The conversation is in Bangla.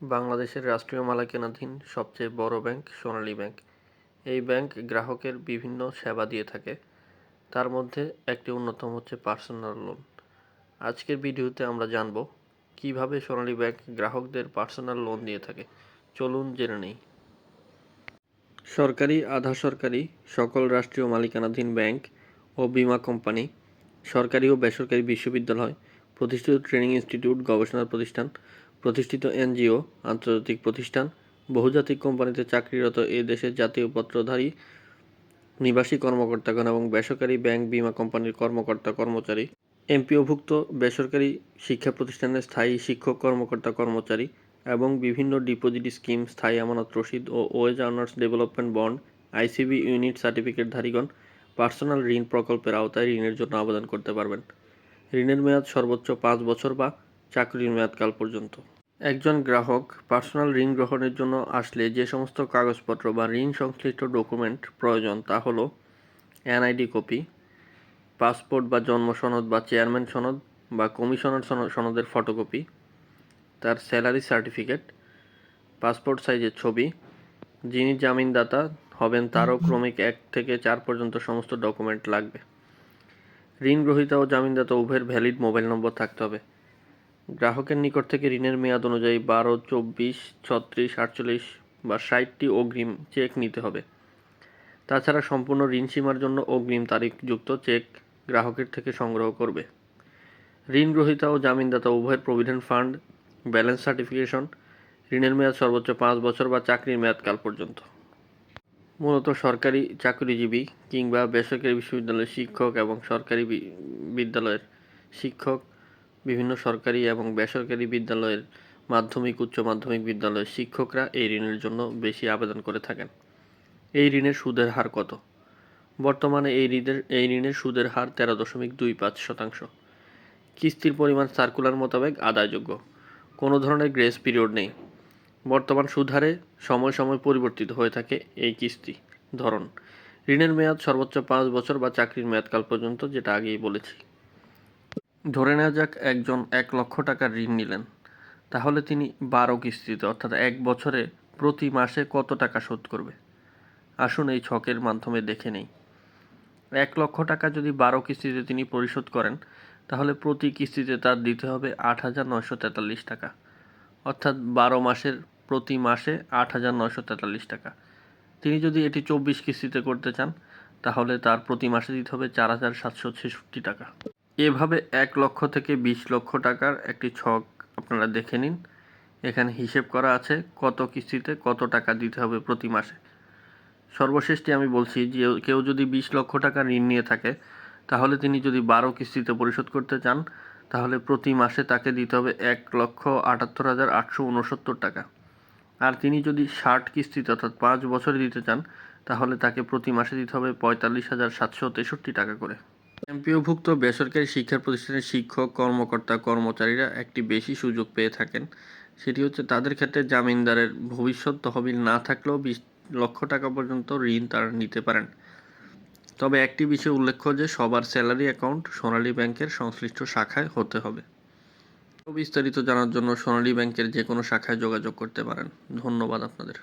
বাংলাদেশের রাষ্ট্রীয় মালিকানাধীন সবচেয়ে বড় ব্যাংক সোনালী ব্যাংক। এই ব্যাংক গ্রাহকের বিভিন্ন সেবা দিয়ে থাকে। তার মধ্যে একটি অন্যতম হচ্ছে পার্সোনাল লোন। আজকের ভিডিওতে আমরা জানব, কীভাবে সোনালী ব্যাংক গ্রাহকদের পার্সোনাল লোন দিয়ে থাকে। চলুন জেনে নেই। সরকারি, আধা সরকারি, সকল রাষ্ট্রীয় মালিকানাধীন ব্যাংক ও বীমা কোম্পানি, সরকারি ও বেসরকারি বিশ্ববিদ্যালয়, প্রতিষ্ঠিত ট্রেনিং ইনস্টিটিউট, গবেষণা প্রতিষ্ঠান প্রতিষ্ঠিত এনজিও, আন্তর্জাতিক প্রতিষ্ঠান, বহুজাতিক কোম্পানিতে চাকরিরত এ দেশের জাতীয় পত্রধারী, নিবাসী কর্মকর্তাগণ এবং বেসরকারি ব্যাংক বীমা কোম্পানির কর্মকর্তা কর্মচারী, এমপিওভুক্ত বেসরকারি শিক্ষা প্রতিষ্ঠানের স্থায়ী শিক্ষক কর্মকর্তা কর্মচারী এবং বিভিন্ন ডিপোজিট স্কিম, স্থায়ী আমানত রসিদ ও wage earners development bond, ICB unit সার্টিফিকেটধারীগণ personal ঋণ প্রকল্পের আওতায় ঋণের জন্য আবেদন করতে পারবেন। ঋণের মেয়াদ সর্বোচ্চ পাঁচ বছর বা চাকরির মেয়াদকাল পর্যন্ত। একজন গ্রাহক পার্সোনাল ঋণ গ্রহণের জন্য আসলে যে সমস্ত কাগজপত্র বা ঋণ সংশ্লিষ্ট ডকুমেন্ট প্রয়োজন তা হলো এনআইডি কপি, পাসপোর্ট বা জন্ম সনদ বা চেয়ারম্যান সনদ বা কমিশনার সনদ- সনদের ফটোকপি, তার স্যালারি সার্টিফিকেট, পাসপোর্ট সাইজের ছবি, যিনি জামিনদাতা হবেন তারও ক্রমিক এক থেকে চার পর্যন্ত সমস্ত ডকুমেন্ট লাগবে। ঋণ গ্রহীতা ও জামিনদাতা উভয়ের ভ্যালিড মোবাইল নম্বর থাকতে হবে। গ্রাহকের নিকট থেকে ঋণের মেয়াদ অনুযায়ী বারো, চব্বিশ, ছত্রিশ, আটচল্লিশ বা ষাটটি অগ্রিম চেক নিতে হবে। তাছাড়া সম্পূর্ণ ঋণ সীমার জন্য অগ্রিম তারিখযুক্ত চেক গ্রাহকের থেকে সংগ্রহ করবে। ঋণ গ্রহীতা ও জামিনদাতা উভয়ের প্রভিডেন্ট ফান্ড, ব্যালেন্স সার্টিফিকেশন, ঋণের মেয়াদ সর্বোচ্চ পাঁচ বছর বা চাকরির মেয়াদকাল পর্যন্ত। মূলত সরকারি চাকরিজীবী কিংবা বেসরকারি বিশ্ববিদ্যালয়ের শিক্ষক এবং সরকারি বিদ্যালয়ের শিক্ষক বিভিন্ন সরকারি এবং বেসরকারি বিদ্যালয়ের মাধ্যমিক, উচ্চ মাধ্যমিক বিদ্যালয়ের শিক্ষকরা এই ঋণের জন্য বেশি আবেদন করে থাকেন। এই ঋণের সুদের হার কত? বর্তমানে এই ঋণের এই ঋণের সুদের হার তেরো দশমিক দুই পাঁচ শতাংশ। কিস্তির পরিমাণ সার্কুলার মোতাবেক আদায়যোগ্য। কোনো ধরনের গ্রেস পিরিয়ড নেই। বর্তমান সুদহারে সময় সময় পরিবর্তিত হয়ে থাকে এই কিস্তি ধরন। ঋণের মেয়াদ সর্বোচ্চ পাঁচ বছর বা চাকরির মেয়াদকাল পর্যন্ত, যেটা আগেই বলেছি। ধরে নেওয়া যাক একজন এক লক্ষ টাকার ঋণ নিলেন। তাহলে তিনি বারো কিস্তিতে, অর্থাৎ এক বছরে প্রতি মাসে কত টাকা শোধ করবে? আসুন এই ছকের মাধ্যমে দেখে নেই। এক লক্ষ টাকা যদি বারো কিস্তিতে তিনি পরিশোধ করেন, তাহলে প্রতি কিস্তিতে তার দিতে হবে আট হাজার নয়শো তেতাল্লিশ টাকা। অর্থাৎ বারো মাসের প্রতি মাসে আট হাজার নয়শো তেতাল্লিশ টাকা। তিনি যদি এটি চব্বিশ কিস্তিতে করতে চান, তাহলে তার প্রতি মাসে দিতে হবে চার হাজার সাতশো ছেষট্টি টাকা। এভাবে এক লক্ষ থেকে বিশ লক্ষ টাকার একটি ছক আপনারা দেখে নিন। এখানে হিসেব করা আছে কত কিস্তিতে কত টাকা দিতে হবে প্রতি মাসে। সর্বশেষটি আমি বলছি যে কেউ যদি বিশ লক্ষ টাকা ঋণ নিয়ে থাকে, তাহলে তিনি যদি বারো কিস্তিতে পরিশোধ করতে চান, তাহলে প্রতি মাসে তাকে দিতে হবে এক লক্ষ আটাত্তর হাজার আটশো উনসত্তর টাকা। আর তিনি যদি ষাট কিস্তিতে অর্থাৎ পাঁচ বছরে দিতে চান, তাহলে তাকে প্রতি মাসে দিতে হবে পঁয়তাল্লিশ হাজার সাতশো তেষট্টি টাকা করে। এমপিওভুক্ত বেসরকারি শিক্ষা প্রতিষ্ঠানের শিক্ষক, কর্মকর্তা, কর্মচারীরা একটি বেশি সুযোগ পেয়ে থাকেন। সেটি হচ্ছে তাদের ক্ষেত্রে জামিনদারের ভবিষ্যৎ তহবিল না থাকলেও বিশ লক্ষ টাকা পর্যন্ত ঋণ তারা নিতে পারেন। তবে একটি বিষয় উল্লেখ্য যে, সবার স্যালারি অ্যাকাউন্ট সোনালী ব্যাংকের সংশ্লিষ্ট শাখায় হতে হবে। বিস্তারিত জানার জন্য সোনালী ব্যাংকের যে কোনো শাখায় যোগাযোগ করতে পারেন। ধন্যবাদ আপনাদের।